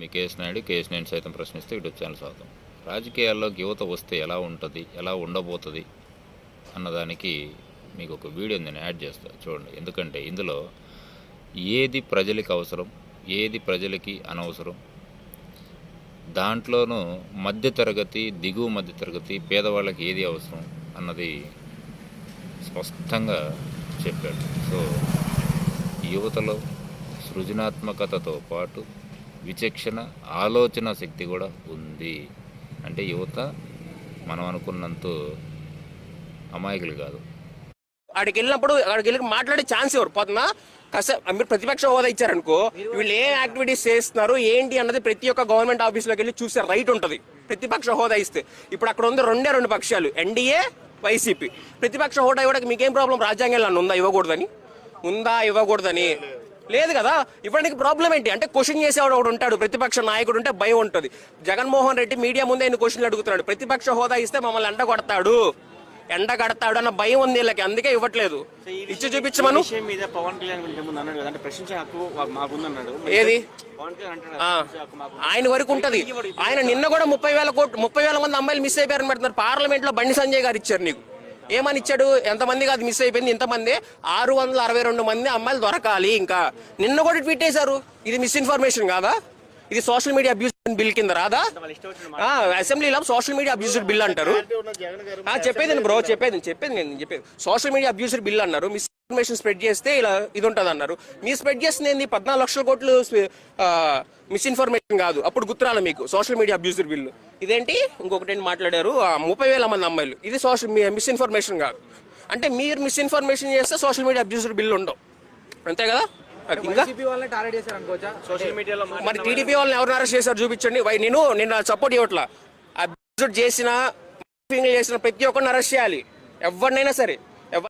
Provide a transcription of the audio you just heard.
మీ case Naidu case నేను సైతం ప్రశ్నిస్తే యూట్యూబ్ ఛానల్ స్వాగతం. రాజకీయాల్లోకి యువత వస్తే ఎలా ఉంటుంది ఎలా ఉండబోతుంది అన్నదానికి మీకు ఒక వీడియో నేను యాడ్ చేస్తాను చూడండి ఎందుకంటే ఇందులో ఏది ప్రజలకి అవసరం ఏది ప్రజలకి అనవసరం దాంట్లోనూ మధ్యతరగతి దిగువ మధ్యతరగతి పేదవాళ్ళకి ఏది అవసరం అన్నది స్పష్టంగా చెప్పాడు. సో యువతలో సృజనాత్మకతతో పాటు విచక్షణ ఆలోచన శక్తి కూడా ఉంది. అంటే యువత మనం అనుకున్నంత అమాయకులు కాదు. అక్కడికి వెళ్ళినప్పుడు అక్కడికి వెళ్ళి మాట్లాడే ఛాన్స్ ఎవరు? పోతున్నా కస మీరు ప్రతిపక్ష హోదా ఇచ్చారనుకో వీళ్ళు ఏ యాక్టివిటీస్ చేస్తున్నారు ఏంటి అన్నది ప్రతి ఒక్క గవర్నమెంట్ ఆఫీస్లోకి వెళ్ళి చూసే రైట్ ఉంటుంది. ప్రతిపక్ష హోదా ఇస్తే. ఇప్పుడు అక్కడ ఉంది రెండే రెండు పక్షాలు ఎన్డీఏ వైసీపీ. ప్రతిపక్ష హోదా ఇవ్వడానికి మీకేం ప్రాబ్లం? రాజ్యాంగంలో ఉందా ఇవ్వకూడదని? ఉందా ఇవ్వకూడదని? లేదు కదా? ఇవ్వడానికి ప్రాబ్లం ఏంటి? అంటే క్వశ్చన్ చేసేవాడు ఒకడు ఉంటాడు ప్రతిపక్ష నాయకుడు ఉంటే భయం ఉంటుంది. జగన్మోహన్ రెడ్డి మీడియా ముందే ఎన్ని క్వశ్చన్లు అడుగుతున్నాడు? ప్రతిపక్ష హోదా ఇస్తే మమ్మల్ని ఎండ కొడతాడు ఎండ కడతాడు అన్న భయం ఉంది వీళ్ళకి అందుకే ఇవ్వట్లేదు. ఇచ్చి చూపించమను. మీద పవన్ కళ్యాణ్ ప్రశ్నించే హక్కు మాకుందన్నాడు. ఏది? ఆయన వరకు ఉంటది. ఆయన నిన్న కూడా ముప్పై వేల కోట్లు ముప్పై వేల మంది అమ్మాయిలు మిస్ అయిపోయారని పెడుతున్నారు పార్లమెంట్లో బండి సంజయ్ గారు ఇచ్చారు నీకు. ఏమని ఇచ్చాడు ఎంతమంది కాదు మిస్ అయిపోయింది ఇంతమంది. ఆరు వందల అరవై రెండు మంది అమ్మాయిలు దొరకాలి ఇంకా. నిన్న కూడా ట్వీట్ చేశారు. ఇది మిస్ఇన్ఫర్మేషన్ కాదా? ఇది సోషల్ మీడియా అబ్యూస్ బిల్ కింద రాదా? అసెంబ్లీలో సోషల్ మీడియా అబ్యూస్డ్ బిల్ అంటారు. ఆ, చెప్పేది బ్రో చెప్పేది చెప్పేది నేను చెప్పేది. సోషల్ మీడియా అబ్యూస్డ్ బిల్ అన్నారు. మిస్ఇన్ఫర్మేషన్ స్ప్రెడ్ చేస్తే ఇలా ఇది ఉంటుంది అన్నారు మీరు స్ప్రెడ్ చేస్తుంది ఏంది? పద్నాలుగు లక్షల కోట్లు మిస్ఇన్ఫర్మేషన్ కాదు. అప్పుడు గుర్తురాలి మీకు సోషల్ మీడియా అబ్యూస్డ్ బిల్ ఇదేంటి? ఇంకొకటి ఏంటి మాట్లాడారు? ఆ, ముప్పై వేల మంది అమ్మాయిలు. ఇది సోషల్ మిస్ఇన్ఫర్మేషన్ కాదు. అంటే మీరు మిస్ఇన్ఫర్మేషన్ చేస్తే సోషల్ మీడియా అబ్యూస్డ్ బిల్ ఉండవు. అంతే కదా? మరి టీడీపీ వాళ్ళని ఎవరు అరెస్ట్ చేశారు చూపించండి. వై నేను నేను సపోర్ట్ ఇవ్వట్లా. అబ్యూజ్ చేసిన చేసిన ప్రతి ఒక్కరిని అరెస్ట్ చేయాలి. ఎవరినైనా సరే.